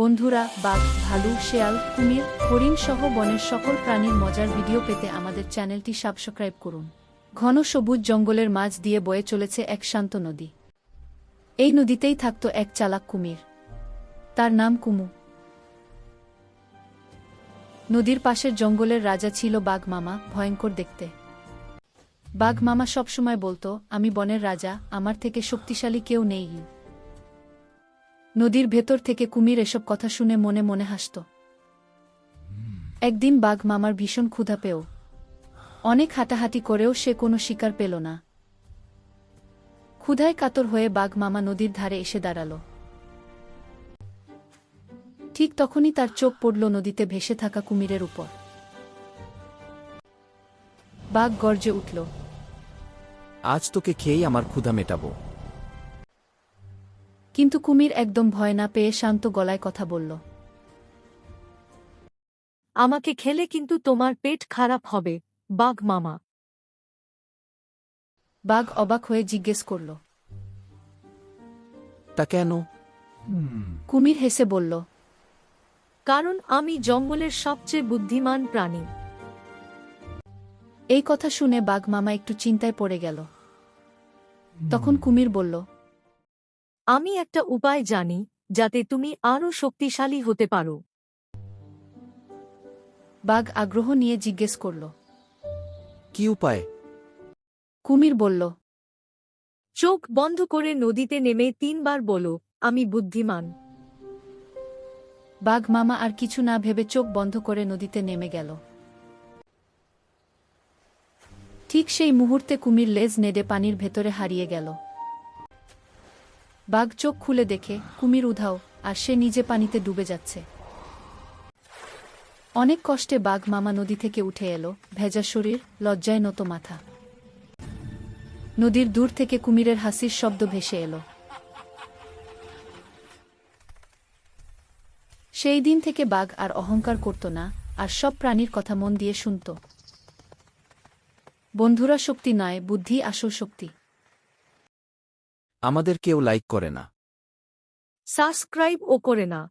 বন্ধুরা, বাঘ, ভালু, শেয়াল, কুমির, হরিণ সহ বনের সকল প্রাণীর মজার ভিডিও পেতে আমাদের চ্যানেলটি সাবস্ক্রাইব করুন। ঘন সবুজ জঙ্গলের মাঝ দিয়ে বয়ে চলেছে এক শান্ত নদী। এই নদীতেই থাকত এক চালাক কুমির। তার নাম কুমু। নদীর পাশের জঙ্গলের রাজা ছিল বাঘ মামা, ভয়ঙ্কর দেখতে। বাঘ মামা সবসময় বলতো, আমি বনের রাজা, আমার থেকে শক্তিশালী কেউ নেই। নদীর ভেতর থেকে কুমির এসব কথা শুনে মনে মনে হাসত। একদিন বাঘ মামার ভীষণ ক্ষুধা পেও। অনেক হাঁটাহাঁটি করেও সে কোনো শিকার পেল না। ক্ষুধায় কাতর হয়ে বাঘ মামা নদীর ধারে এসে দাঁড়াল। ঠিক তখনই তার চোখ পড়ল নদীতে ভেসে থাকা কুমিরের উপর। বাঘ গর্জে উঠল, আজ তোকে খেয়েই আমার ক্ষুধা মেটাবো। কিন্তু কুমির একদম ভয় না পেয়ে শান্ত গলায় কথা বলল আমাকে খেলে কিন্তু তোমার পেট খারাপ হবে বাঘ মামা। বাঘ অবাক হয়ে জিজ্ঞেস করল তা কেন? কুমির হেসে বলল কারণ আমি জঙ্গলের সবচেয়ে বুদ্ধিমান প্রাণী। এই কথা শুনে বাঘ মামা একটু চিন্তায় পড়ে গেল। তখন কুমির বলল আমি একটা উপায় জানি যাতে তুমি আরও শক্তিশালী হতে পারো। বাঘ আগ্রহ নিয়ে জিজ্ঞেস করল। কি উপায়? কুমির বলল চোখ বন্ধ করে নদীতে নেমে তিনবার বলো আমি বুদ্ধিমান। বাঘ মামা আর কিছু না ভেবে চোখ বন্ধ করে নদীতে নেমে গেল। ঠিক সেই মুহূর্তে কুমির লেজ নেড়ে পানির ভেতরে হারিয়ে গেল। বাঘ চোখ খুলে দেখে, কুমির উধাও, আর সে নিজে পানিতে ডুবে যাচ্ছে। অনেক কষ্টে বাঘ মামা নদী থেকে উঠে এলো, ভেজা শরীর, লজ্জায় নত মাথা। নদীর দূর থেকে কুমিরের হাসির শব্দ ভেসে এলো। সেই দিন থেকে বাঘ আর অহংকার করত না, আর সব প্রাণীর কথা মন দিয়ে শুনত। বন্ধুরা শক্তি নয়, বুদ্ধি আসল শক্তি। আমাদের কেউ লাইক করে না। সাবস্ক্রাইব ও করে না।